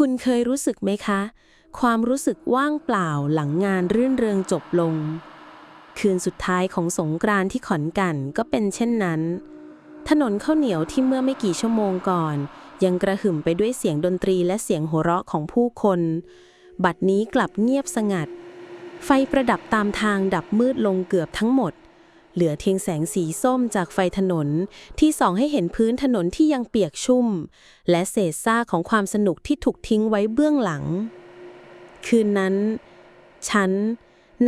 คุณเคยรู้สึกไหมคะ ความรู้สึกว่างเปล่าหลังงานรื่นเริงจบลง คืนสุดท้ายของสงกรานต์ที่ขอนแก่นก็เป็นเช่นนั้น ถนนข้าวเหนียวที่เมื่อไม่กี่ชั่วโมงก่อน ยังกระหึ่มไปด้วยเสียงดนตรีและเสียงหัวเราะของผู้คน บัดนี้กลับเงียบสงัด ไฟประดับตามทางดับมืดลงเกือบทั้งหมด เหลือเพียงแสงสีส้มจากไฟถนน ที่ส่องให้เห็นพื้นถนนที่ยังเปียกชุ่ม และเศษซากของความสนุกที่ถูกทิ้งไว้เบื้องหลัง คืนนั้น ฉัน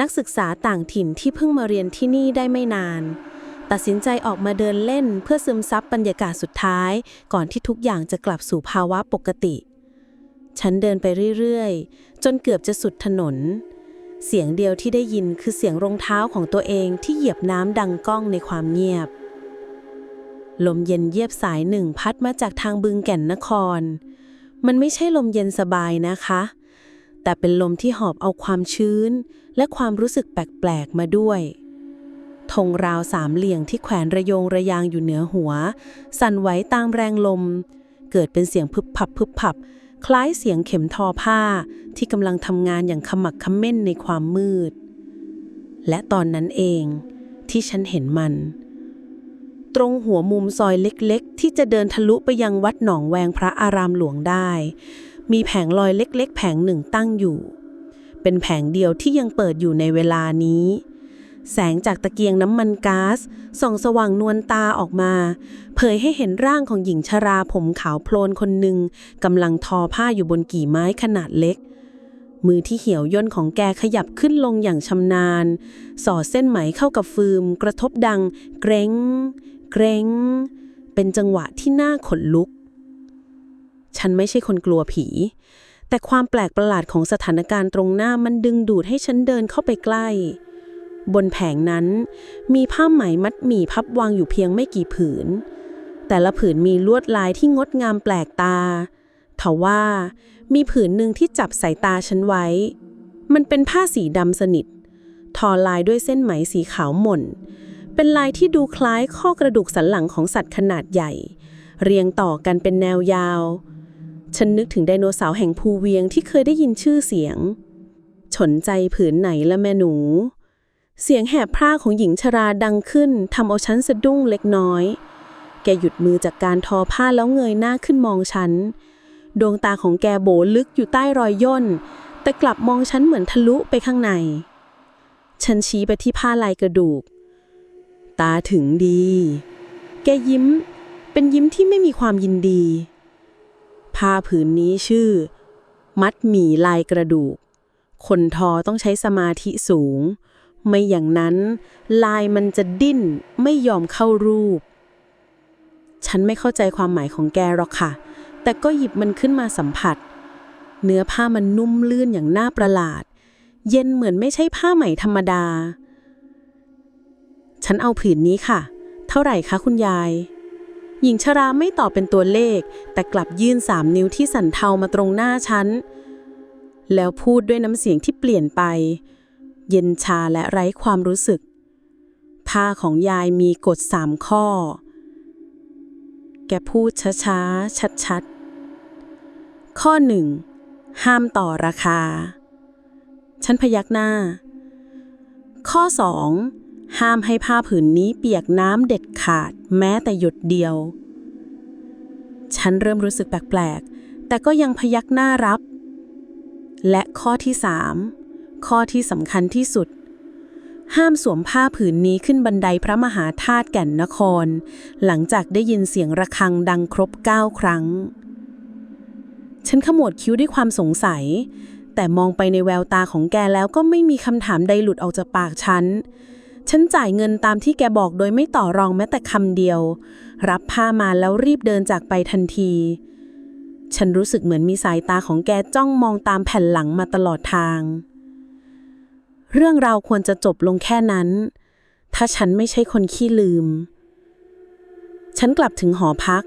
นักศึกษาต่างถิ่นที่เพิ่งมาเรียนที่นี่ได้ไม่นาน ตัดสินใจออกมาเดินเล่นเพื่อซึมซับบรรยากาศสุดท้าย ก่อนที่ทุกอย่างจะกลับสู่ภาวะปกติ ฉันเดินไปเรื่อยๆ จนเกือบจะสุดถนน เสียงเดียวที่ได้ยินคือเสียงรองเท้าของตัวเองที่เหยียบน้ำดังก้องในความเงียบ ลมเย็นเยียบสายหนึ่งพัดมาจากทางบึงแก่นนคร มันไม่ใช่ลมเย็นสบายนะคะ แต่เป็นลมที่หอบเอาความชื้น และความรู้สึกแปลกๆมาด้วยธงราวสามเหลี่ยงที่แขวนระโยงระยางอยู่เหนือหัว สั่นไหวตามแรงลม เกิดเป็นเสียงพึบพับพึบพับ คล้ายเสียงเข็มทอผ้าที่กำลังทำงานอย่างขมักขม้นในความมืด และตอนนั้นเองที่ฉันเห็นมัน ตรงหัวมุมซอยเล็กๆ ที่จะเดินทะลุไปยังวัดหนองแวงพระอารามหลวงได้ มีแผงลอยเล็ก ๆ แผงหนึ่งตั้งอยู่ เป็นแผงเดียวที่ยังเปิดอยู่ในเวลานี้ แสงจากตะเกียงน้ำมันก๊าซส่องสว่างนวลตาออกมา เผยให้เห็นร่างของหญิงชราผมขาวโพลนคนหนึ่งกำลังทอผ้าอยู่บนกี่ไม้ขนาดเล็ก มือที่เหี่ยวย่นของแกขยับขึ้นลงอย่างชำนาญ สอดเส้นไหมเข้ากับฟืม กระทบดัง เกรงเกรงเป็นจังหวะที่น่าขนลุก ฉันไม่ใช่คนกลัวผีแต่ความแปลกประหลาดของสถานการณ์ตรงหน้ามันดึงดูดให้ฉันเดินเข้าไปใกล้ บนแผงนั้น มีผ้าไหมมัดหมี่พับวางอยู่เพียงไม่กี่ผืน แต่ละผืนมีลวดลายที่งดงามแปลกตาทว่ามีผืนหนึ่งที่จับสายตาฉันไว้ มันเป็นผ้าสีดำสนิท ทอลายด้วยเส้นไหมสีขาวหม่น เป็นลายที่ดูคล้ายข้อกระดูกสันหลังของสัตว์ขนาดใหญ่ เรียงต่อกันเป็นแนวยาว ฉันนึกถึงไดโนเสาร์แห่งภูเวียงที่เคยได้ยินชื่อเสียงฉนใจผืนไหนละแม่หนู เสียงแหบพร่าของหญิงชราดังขึ้นทำเอาฉันสะดุ้งเล็กน้อย แกหยุดมือจากการทอผ้าแล้วเงยหน้าขึ้นมองฉัน ดวงตาของแกโบลึกอยู่ใต้รอยย่น แต่กลับมองฉันเหมือนทะลุไปข้างใน ฉันชี้ไปที่ผ้าลายกระดูก ตาถึงดี แกยิ้ม เป็นยิ้มที่ไม่มีความยินดี ผ้าผืนนี้ชื่อ มัดหมี่ลายกระดูก คนทอต้องใช้สมาธิสูง ไม่อย่างนั้น ลายมันจะดิ้นไม่ยอมเข้ารูป ฉันไม่เข้าใจความหมายของแกหรอกค่ะ แต่ก็หยิบมันขึ้นมาสัมผัส เนื้อผ้ามันนุ่มลื่นอย่างน่าประหลาด เย็นเหมือนไม่ใช่ผ้าไหมธรรมดา ฉันเอาผืนนี้ค่ะ เท่าไหร่คะคุณยาย หญิงชราไม่ตอบเป็นตัวเลข แต่กลับยื่นสามนิ้วที่สันเทามาตรงหน้าฉัน แล้วพูดด้วยน้ำเสียงที่เปลี่ยนไป เย็นชาและไร้ความรู้สึก ผ้าของยายมีกฎสามข้อ แกพูดช้าๆ ชัดๆ ข้อหนึ่ง ห้ามต่อราคา ฉันพยักหน้า ข้อสองห้ามให้ผ้าผืนนี้เปียกน้ำเด็ดขาดแม้แต่หยดเดียว ฉันเริ่มรู้สึกแปลกๆ แต่ก็ยังพยักหน้ารับ และข้อที่สาม ข้อที่สำคัญที่สุด ห้ามสวมผ้าผืนนี้ขึ้นบันไดพระมหาธาตุแก่นนคร หลังจากได้ยินเสียงระฆังดังครบเก้าครั้ง ฉันขมวดคิ้วด้วยความสงสัย แต่มองไปในแววตาของแกแล้วก็ไม่มีคำถามใดหลุดออกจากปากฉันฉันจ่ายเงินตามที่แกบอกโดยไม่ต่อรองแม้แต่คำเดียว รับผ้ามาแล้วรีบเดินจากไปทันที ฉันรู้สึกเหมือนมีสายตาของแกจ้องมองตามแผ่นหลังมาตลอดทาง เรื่องราวควรจะจบลงแค่นั้น ถ้าฉันไม่ใช่คนขี้ลืม ฉันกลับถึงหอพัก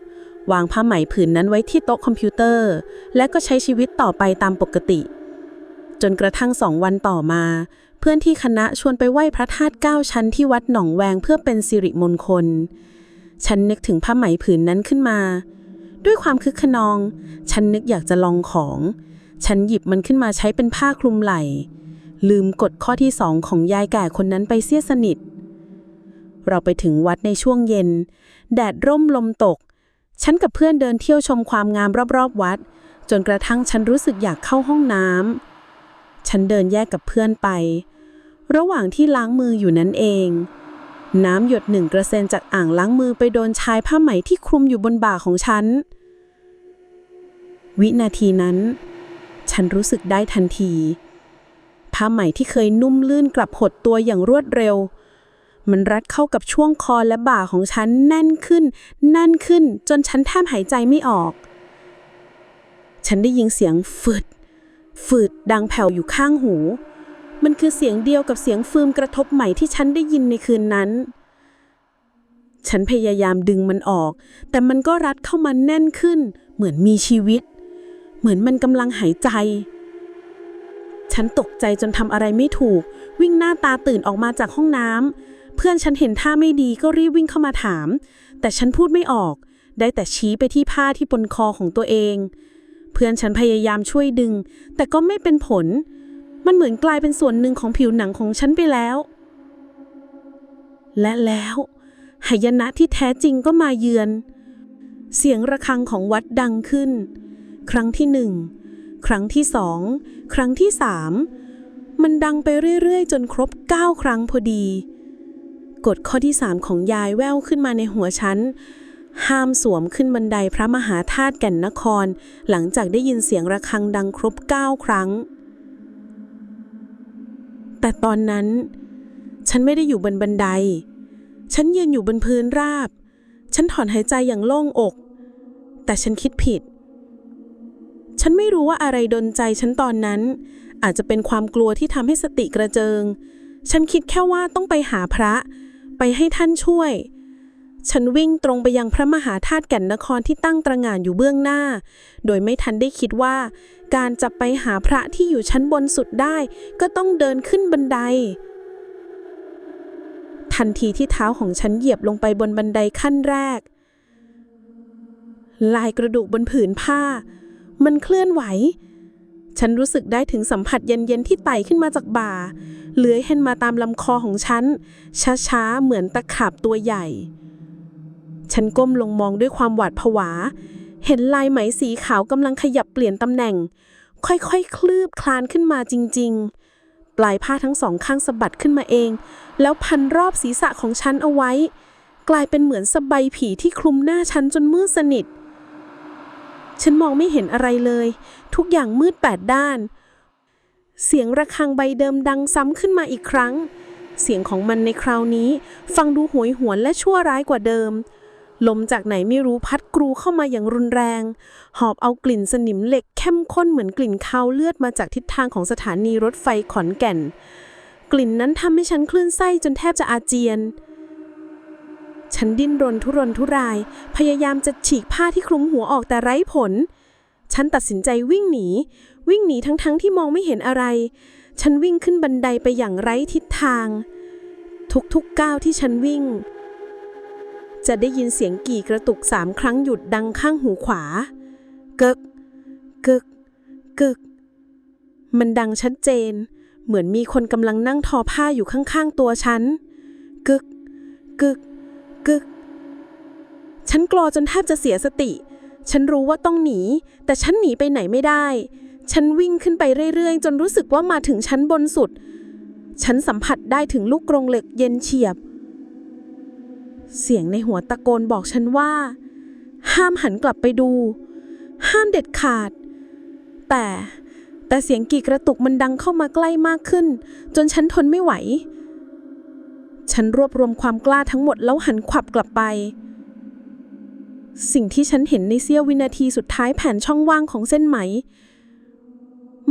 วางผ้าไหมผืนนั้นไว้ที่โต๊ะคอมพิวเตอร์ และก็ใช้ชีวิตต่อไปตามปกติ จนกระทั่งสองวันต่อมา เพื่อนที่คณะชวนไปไหว้พระธาตุเก้าชั้นที่วัดหนองแวงเพื่อเป็นสิริมงคล ฉันนึกถึงผ้าไหมผืนนั้นขึ้นมา ด้วยความคึกขนอง ฉันนึกอยากจะลองของ ฉันหยิบมันขึ้นมาใช้เป็นผ้าคลุมไหล่ ลืมกฎข้อที่สองของยายแก่คนนั้นไปเสียสนิท เราไปถึงวัดในช่วงเย็น แดดร่มลมตก ฉันกับเพื่อนเดินเที่ยวชมความงามรอบๆวัด จนกระทั่งฉันรู้สึกอยากเข้าห้องน้ำฉันเดินแยกกับเพื่อนไป ระหว่างที่ล้างมืออยู่นั้นเอง น้ำหยดหนึ่งกระเซ็นจากอ่างล้างมือไปโดนชายผ้าไหมที่คลุมอยู่บนบ่าของฉัน วินาทีนั้น ฉันรู้สึกได้ทันที ผ้าไหม่ที่เคยนุ่มลื่นกลับหดตัวอย่างรวดเร็ว มันรัดเข้ากับช่วงคอและบ่าของฉันแน่นขึ้น แน่นขึ้นจนฉันแทบหายใจไม่ออก ฉันได้ยินเสียงฝืด ฝืดดังแผ่วอยู่ข้างหู มันคือเสียงเดียวกับเสียงฟืมกระทบใหม่ที่ฉันได้ยินในคืนนั้นฉันพยายามดึงมันออก แต่มันก็รัดเข้ามาแน่นขึ้น เหมือนมีชีวิต เหมือนมันกำลังหายใจ ฉันตกใจจนทำอะไรไม่ถูก วิ่งหน้าตาตื่นออกมาจากห้องน้ำเพื่อนฉันเห็นท่าไม่ดีก็รีบวิ่งเข้ามาถาม แต่ฉันพูดไม่ออก ได้แต่ชี้ไปที่ผ้าที่บนคอของตัวเอง เพื่อนฉันพยายามช่วยดึง แต่ก็ไม่เป็นผล มันเหมือนกลายเป็นส่วนหนึ่งของผิวหนังของฉันไปแล้ว และแล้วหายนะที่แท้จริงก็มาเยือน เสียงระฆังของวัดดังขึ้น ครั้งที่หนึ่ง ครั้งที่สองครั้งที่สามมันดังไปเรื่อยๆ จนครบเก้าครั้งพอดี กฎข้อที่สามของยายแววขึ้นมาในหัวฉัน ห้ามสวมขึ้นบันไดพระมหาธาตุแก่นนคร หลังจากได้ยินเสียงระฆังดังครบเก้าครั้ง แต่ตอนนั้น ฉันไม่ได้อยู่บนบันได ฉันยืนอยู่บนพื้นราบ ฉันถอนหายใจอย่างโล่งอก แต่ฉันคิดผิด ฉันไม่รู้ว่าอะไรดนใจฉันตอนนั้น อาจจะเป็นความกลัวที่ทำให้สติกระเจิง ฉันคิดแค่ว่าต้องไปหาพระ ไปให้ท่านช่วย ฉันวิ่งตรงไปยังพระมหาธาตุแก่นนครที่ตั้งตระหง่านอยู่เบื้องหน้า โดยไม่ทันได้คิดว่า การจะไปหาพระที่อยู่ชั้นบนสุดได้ ก็ต้องเดินขึ้นบันไดทันทีที่เท้าของฉันเหยียบลงไปบนบันไดขั้นแรก ลายกระดูกบนผืนผ้า มันเคลื่อนไหว ฉันรู้สึกได้ถึงสัมผัสเย็นๆที่ไต่ขึ้นมาจากบ่า เลื้อยเห็นมาตามลำคอของฉัน ช้าๆ เหมือนตะขาบตัวใหญ่ ฉันก้มลงมองด้วยความหวาดผวา เห็นลายไหมสีขาวกำลังขยับเปลี่ยนตำแหน่ง ค่อยๆ คลืบคลานขึ้นมาจริง ๆ ปลายผ้าทั้งสองข้างสะบัดขึ้นมาเอง แล้วพันรอบศีรษะของฉันเอาไว้ กลายเป็นเหมือนสบายผีที่คลุมหน้าฉันจนมืดสนิท ฉันมองไม่เห็นอะไรเลย ทุกอย่างมืดแปดด้าน เสียงระฆังใบเดิมดังซ้ำขึ้นมาอีกครั้ง เสียงของมันในคราวนี้ ฟังดูโหยหวนและชั่วร้ายกว่าเดิม ลมจากไหนไม่รู้พัดกรูเข้ามาอย่างรุนแรง หอบเอากลิ่นสนิมเหล็กเข้มข้นเหมือนกลิ่นคาวเลือดมาจากทิศทางของสถานีรถไฟขอนแก่น กลิ่นนั้นทำให้ฉันคลื่นไส้จนแทบจะอาเจียน ฉันดิ้นรนทุรนทุราย พยายามจะฉีกผ้าที่คลุมหัวออกแต่ไร้ผล ฉันตัดสินใจวิ่งหนี วิ่งหนีทั้งๆทที่มองไม่เห็นอะไร ฉันวิ่งขึ้นบันไดไปอย่างไร้ทิศทาง ทุกๆก้าวที่ฉันวิ่ง จะได้ยินเสียงกี่กระตุกสามครั้งหยุดดังข้างหูขวา เกึก กึก กึก มันดังชัดเจน เหมือนมีคนกำลังนั่งทอผ้าอยู่ข้างๆตัวฉัน กึก กึก กึก ฉันกลัวจนแทบจะเสียสติ ฉันรู้ว่าต้องหนี แต่ฉันหนีไปไหนไม่ได้ ฉันวิ่งขึ้นไปเรื่อยๆ จนรู้สึกว่ามาถึงชั้นบนสุด ฉันสัมผัสได้ถึงลูกกรงเหล็กเย็นเฉียบ เสียงในหัวตะโกนบอกฉันว่า ห้ามหันกลับไปดู ห้ามเด็ดขาด แต่แต่เสียงกีกระตุกมันดังเข้ามาใกล้มากขึ้น จนฉันทนไม่ไหว ฉันรวบรวมความกล้าทั้งหมดแล้วหันขวับกลับไป สิ่งที่ฉันเห็นในเสี้ยววินาทีสุดท้ายแผ่นช่องว่างของเส้นไหม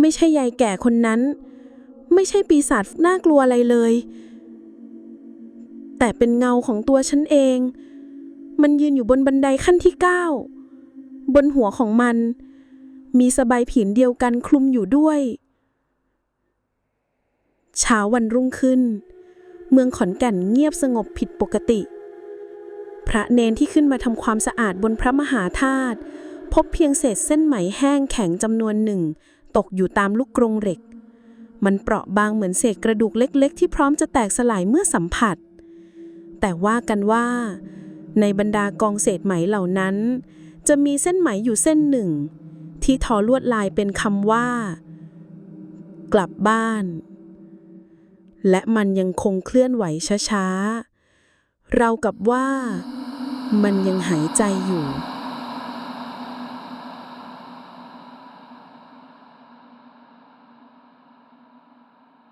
ไม่ใช่ยายแก่คนนั้น ไม่ใช่ปีศาจน่ากลัวอะไรเลย แต่เป็นเงาของตัวฉันเอง มันยืนอยู่บนบันไดขั้นที่เก้าบนหัวของมัน มีสบายผืนเดียวกันคลุมอยู่ด้วย เช้าวันรุ่งขึ้น เมืองขอนแก่นเงียบสงบผิดปกติ พระเนนที่ขึ้นมาทำความสะอาดบนพระมหาธาตุพบเพียงเศษเส้นไหมแห้งแข็งจำนวนหนึ่ง ตกอยู่ตามลูกกรงเหล็ก มันเปราะบางเหมือนเศษกระดูกเล็ก ๆ ที่พร้อมจะแตกสลายเมื่อสัมผัส แต่ว่ากันว่า ในบรรดากองเศษไหมเหล่านั้น จะมีเส้นไหมอยู่เส้นหนึ่ง ที่ทอลวดลายเป็นคำว่า กลับบ้าน และมันยังคงเคลื่อนไหวช้าๆ เรากับว่ามันยังหายใจอยู่